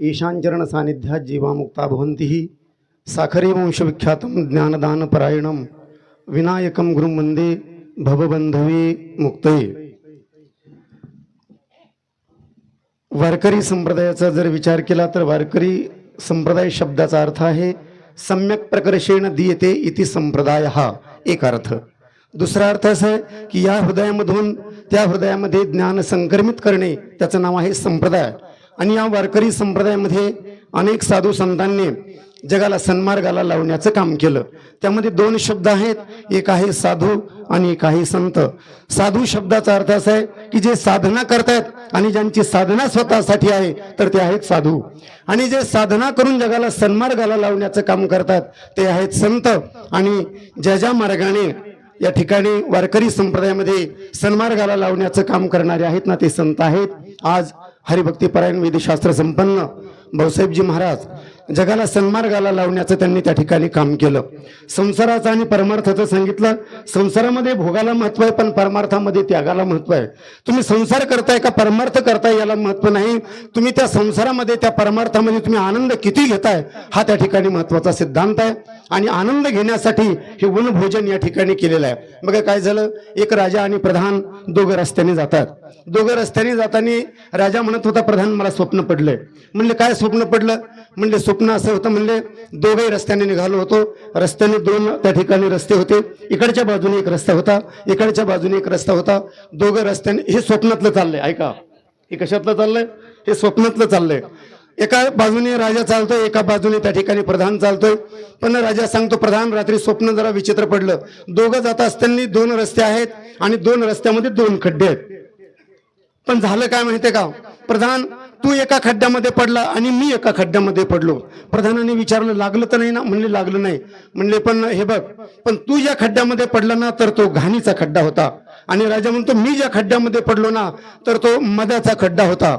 ईशांचरण सानिध्यात जीवामुक्ता भवन्ति। साखरे वंशविख्यातं ज्ञानदानपरायणं। विनायकं गुरुं वन्दे भवबंधवे मुक्तये। वारकरी संप्रदायाचा जर विचार केला तर वारकरी संप्रदाय शब्दाचा अर्थ आहे सम्यक प्रकर्षेण दीयते इति संप्रदाय. हा एक अर्थ. दुसरा अर्थ असा आहे की या हृदयामधून त्या हृदयामध्ये ज्ञान संक्रमित करणे त्याचं नाव आहे संप्रदाय. आणि या वारकरी संप्रदायामध्ये अनेक साधू संतांनी जगाला सन्मार्गाला लावण्याचं काम केलं. त्यामध्ये दोन शब्द आहेत. एक आहे साधू आणि एक आहे संत. साधू शब्दाचा अर्थ असा आहे की जे साधना करतायत आणि ज्यांची साधना स्वतःसाठी आहे तर ते आहेत साधू. आणि जे साधना करून जगाला सन्मार्गाला लावण्याचं काम करतात ते आहेत संत. आणि ज्या ज्या मार्गाने या ठिकाणी वारकरी संप्रदायामध्ये सन्मार्गाला लावण्याचं काम करणारे आहेत ना ते संत आहेत. आज हरिभक्तीपरायण वेदशास्त्र संपन्न भाऊसाहेबजी महाराज जगाला सन्मार्गाला लावण्याचं त्यांनी त्या ठिकाणी काम केलं. संसाराचं आणि परमार्थाचं सांगितलं. संसारामध्ये भोगाला महत्त्व आहे पण परमार्थामध्ये त्यागाला महत्त्व आहे. तुम्ही संसार करताय का परमार्थ करताय याला महत्त्व नाही. तुम्ही त्या संसारामध्ये त्या परमार्थामध्ये तुम्ही आनंद किती घेताय हा त्या ठिकाणी महत्त्वाचा सिद्धांत आहे. आणि आनंद घेण्यासाठी हे वनभोजन या ठिकाणी केलेलं आहे. मग काय झालं? एक राजा आणि प्रधान दोघं रस्त्याने जातात. दोघं रस्त्याने जाताना राजा म्हणत होता प्रधान मला स्वप्न पडलंय. म्हणले काय स्वप्न पडलं? म्हणले स्वप्न असं होतं म्हणले दोघे रस्त्याने निघालो होतो. रस्त्याने दोन त्या ठिकाणी रस्ते होते. इकडच्या बाजूने एक रस्ता होता इकडच्या बाजूने एक रस्ता होता. दोघं रस्त्याने हे स्वप्नातलं चाललंय ऐका. हे कशातलं चाललंय? हे स्वप्नातलं चाललंय. एका बाजूने राजा चालतोय एका बाजूने त्या ठिकाणी प्रधान चालतोय. पण राजा सांगतो प्रधान रात्री स्वप्न जरा विचित्र पडलं. दोघं जात असताना दोन रस्ते आहेत आणि दोन रस्त्यामध्ये दोन खड्डे आहेत. पण झालं काय माहितीये का? प्रधान तू एका खड्ड्यामध्ये पडला आणि मी एका खड्ड्यामध्ये पडलो. प्रधानाने विचारलं लागलं तर नाही ना? म्हणले लागलं नाही. म्हणले पण हे बघ पण तू ज्या खड्ड्यामध्ये पडला ना तर तो घाणीचा खड्डा होता. आणि राजा म्हणतो मी ज्या खड्ड्यामध्ये पडलो ना तर तो मदाचा खड्डा होता.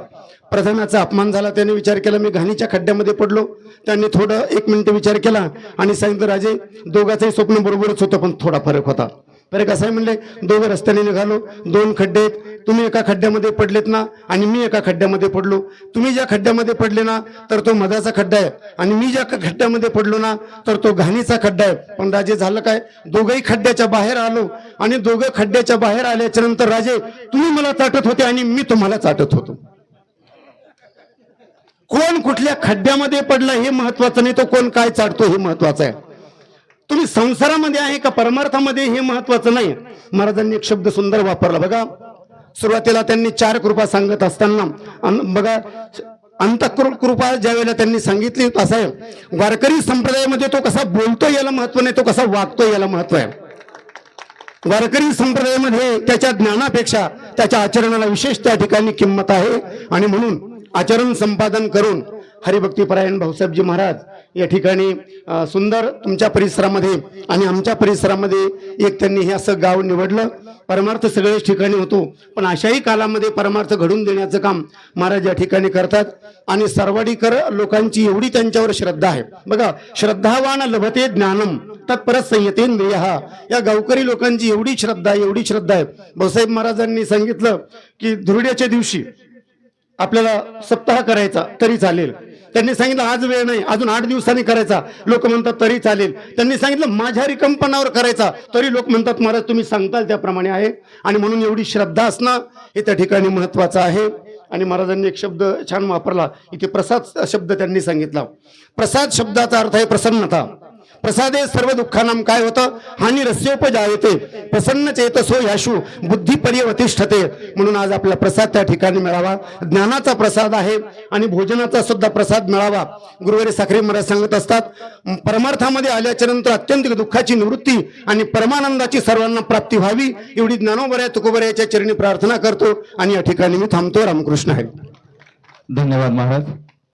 प्रधानाचा अपमान झाला. त्याने विचार केला मी घाणीच्या खड्ड्यामध्ये पडलो. त्यांनी थोडं एक मिनिट विचार केला आणि सांगितलं राजे दोघाचंही स्वप्न बरोबरच होतं पण थोडा फरक होता. अरे कसं आहे म्हणले? दोघं रस्त्याने निघालो. दोन खड्डे आहेत. तुम्ही एका खड्ड्यामध्ये पडलेत ना आणि मी एका खड्ड्यामध्ये पडलो. तुम्ही ज्या खड्ड्यामध्ये पडले ना तर तो मधाचा खड्डा आहे. आणि मी ज्या खड्ड्यामध्ये पडलो ना तर तो घाणीचा खड्डा आहे. पण राजे झालं काय? दोघंही खड्ड्याच्या बाहेर आलो. आणि दोघं खड्ड्याच्या बाहेर आल्याच्यानंतर राजे तुम्ही मला चाटत होते आणि मी तुम्हाला चाटत होतो. कोण कुठल्या खड्ड्यामध्ये पडला हे महत्वाचं नाही तो कोण काय चाटतो हे महत्वाचं आहे. तुम्ही संसारामध्ये आहे का परमार्थामध्ये? हे महत्वाचं नाही. महाराजांनी एक शब्द सुंदर वापरला. बघा सुरुवातीला त्यांनी चार कृपा सांगत असताना बघा अंतकृ कृपा ज्या वेळेला त्यांनी सांगितली असं आहे. वारकरी संप्रदायामध्ये तो कसा बोलतो याला महत्त्व नाही तो कसा वागतो याला महत्त्व आहे. वारकरी संप्रदायामध्ये त्याच्या ज्ञानापेक्षा त्याच्या आचरणाला विशेष त्या ठिकाणी किंमत आहे. आणि म्हणून आचरण संपादन करून हरिभक्तीपरायण भाऊसाहेबजी महाराज या ठिकाणी सुंदर तुमच्या परिसरामध्ये आणि आमच्या परिसरामध्ये एक त्यांनी हे असं गाव निवडलं. परमार्थ सगळ्याच ठिकाणी होतो. पण अशाही कालामध्ये परमार्थ घडून देण्याचं काम महाराज या ठिकाणी करतात. आणि सर्वाधिकर लोकांची एवढी त्यांच्यावर श्रद्धा आहे. बघा श्रद्धावान लभते ज्ञानम तत्परत हा या गावकरी लोकांची एवढी श्रद्धा आहे एवढी श्रद्धा आहे. भाऊसाहेब महाराजांनी सांगितलं की धुरड्याच्या दिवशी आपल्याला सप्ताह करायचा तरी चालेल. त्यांनी सांगितलं आज वेळ नाही अजून आठ दिवसांनी करायचा. लोक म्हणतात तरी चालेल. त्यांनी सांगितलं माझ्या रिकंपनावर करायचा. तरी लोक म्हणतात महाराज तुम्ही सांगताल त्याप्रमाणे आहे आणि म्हणून एवढी श्रद्धा असणं हे त्या ठिकाणी महत्वाचं आहे. आणि महाराजांनी एक शब्द छान वापरला इथे प्रसाद शब्द त्यांनी सांगितला. प्रसाद शब्दाचा अर्थ आहे प्रसन्नता. प्रसादे सर्व दुःखानाम काय होतं? हानी रस्योपजायते. प्रसन्न चेतसो याशू बुद्धी पर्यवतिष्ठते. म्हणून आज आपला प्रसाद त्या ठिकाणी मिळावा. ज्ञानाचा प्रसाद आहे आणि भोजनाचा सुद्धा प्रसाद मिळावा. गुरुवारी साखरे महाराज सांगत असतात परमार्थामध्ये आल्याच्यानंतर अत्यंत दुःखाची निवृत्ती आणि परमानंदाची सर्वांना प्राप्ती व्हावी एवढी ज्ञानोबऱ्या तुकोबऱ्याच्या चरणी प्रार्थना करतो आणि या ठिकाणी मी थांबतो. रामकृष्ण आहे धन्यवाद महाराज.